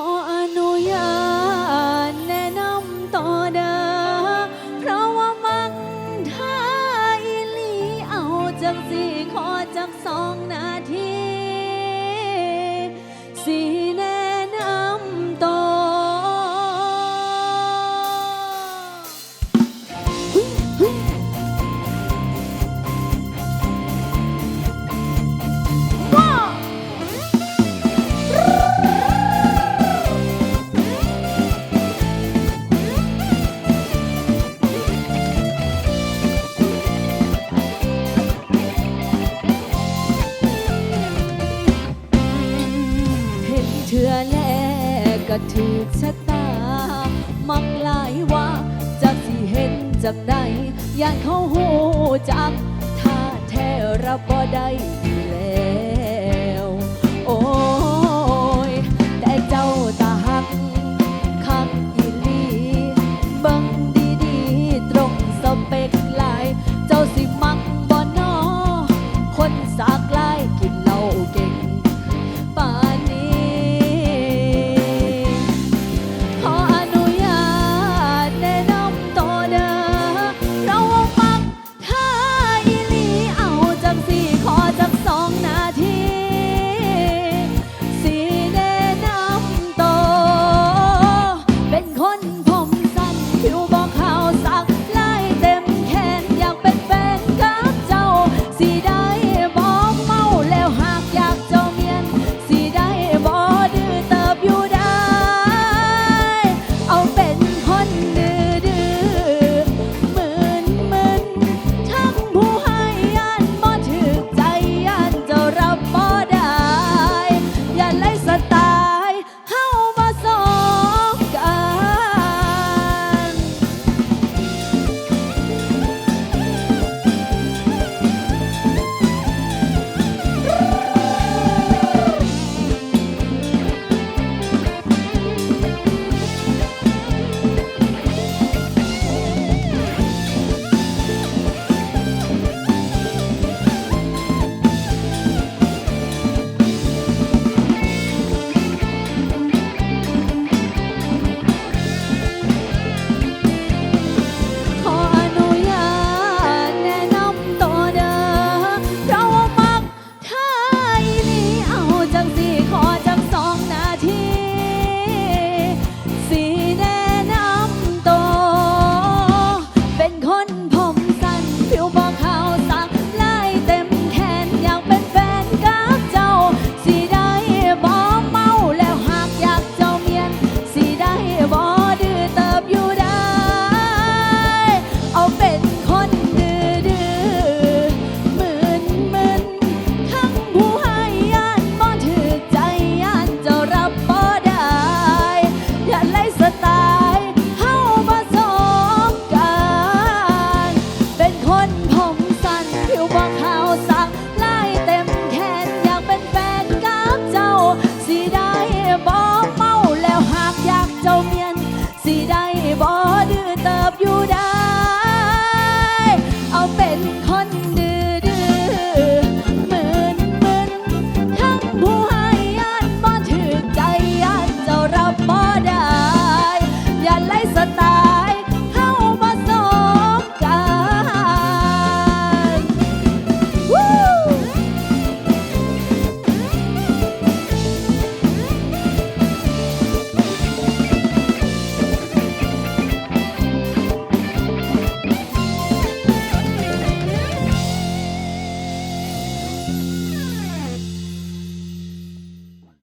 ขออนุญาตแนะนำต่อเด้อเพราะว่ามังท่าอีลีเอาจังสี่ขอจักสอง เชื่อแลก็ถือชะตา มักหลายว่าจากสิเห็นจากใดย่านเขาหูจักถ้าแท้รับ่ได้ดีแล้